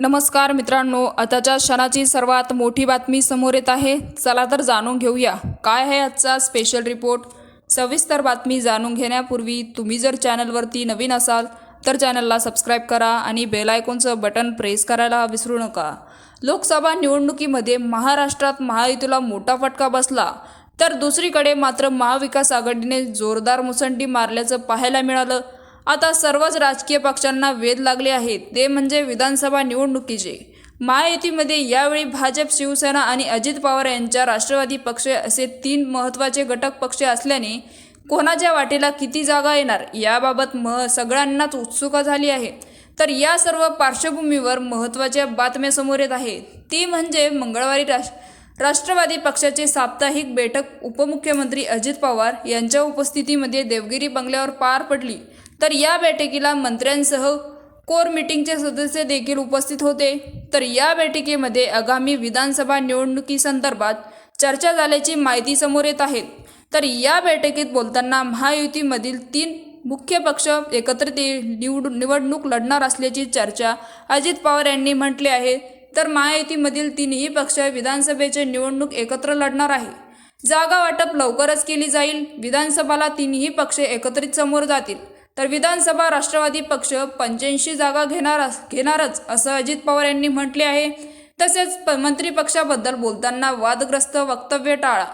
नमस्कार मित्रांनो आताच्या क्षणाची सर्वात मोठी बातमी समोर येत आहे. चला तर जाणून घेऊया. काय आहे आजचा स्पेशल रिपोर्ट सविस्तर बातमी जाणून घेण्यापूर्वी तुम्ही जर चॅनलवरती नवीन असाल तर चॅनलला सबस्क्राईब करा आणि बेल आयकॉनचं बटन प्रेस करायला विसरू नका. लोकसभा निवडणुकीमध्ये महाराष्ट्रात महायुतीला मोठा फटका बसला. तर दुसरीकडे मात्र महाविकास आघाडीने जोरदार मुसंडी मारल्याचं पाहायला मिळालं. आता सर्वच राजकीय पक्षांना वेध लागले आहेत. ते म्हणजे विधानसभा निवडणुकीचे. महायुतीमध्ये यावेळी भाजप शिवसेना आणि अजित पवार यांच्या राष्ट्रवादी पक्ष असे तीन महत्त्वाचे घटक पक्ष असल्याने कोणाच्या वाटेला किती जागा येणार याबाबत मह सगळ्यांनाच उत्सुका झाली आहे. तर या सर्व पार्श्वभूमीवर महत्त्वाच्या बातम्या समोर येत आहेत. ती म्हणजे मंगळवारी राष्ट्र राष्ट्रवादी पक्षाचे साप्ताहिक बैठक उपमुख्यमंत्री अजित पवार यांच्या उपस्थितीमध्ये देवगिरी बंगल्यावर पार पडली. तर या बैठकीला मंत्र्यांसह कोर मीटिंगचे सदस्य देखील उपस्थित होते. तर या बैठकीमध्ये आगामी विधानसभा निवडणुकीसंदर्भात चर्चा झाल्याची माहिती समोर येत आहे. तर या बैठकीत बोलताना महायुतीमधील तीन मुख्य पक्ष एकत्रित निवड निवडणूक लढणार असल्याची चर्चा अजित पवार यांनी म्हटली आहे. तर महायुतीमधील तीनही पक्ष विधानसभेचे निवडणूक एकत्र लढणार आहे. जागा वाटप लवकरच केली जाईल. विधानसभाला तीनही पक्ष एकत्रित समोर जातील. तर विधानसभा राष्ट्रवादी पक्ष पंच्याऐंशी जागा घेणार घेणारच असं अजित पवार यांनी म्हटले आहे. तसेच प मंत्री पक्षाबद्दल बोलताना वादग्रस्त वक्तव्य टाळा.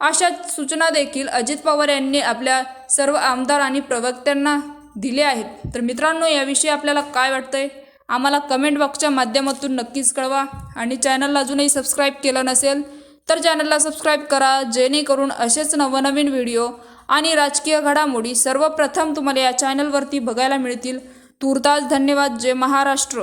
अशा सूचना देखील अजित पवार यांनी आपल्या सर्व आमदार आणि प्रवक्त्यांना दिले आहेत. तर मित्रांनो याविषयी आपल्याला काय वाटतंय? आम्हाला कमेंट बॉक्सच्या माध्यमातून नक्कीच कळवा. आणि चॅनलला अजूनही सबस्क्राईब केलं नसेल तर चॅनलला सबस्क्राईब करा जेणेकरून असेच नवनवीन व्हिडिओ आणि राजकीय घडामोडी सर्वप्रथम तुम्हाला या चॅनलवरती बघायला मिळतील. तुर्तास धन्यवाद. जय महाराष्ट्र.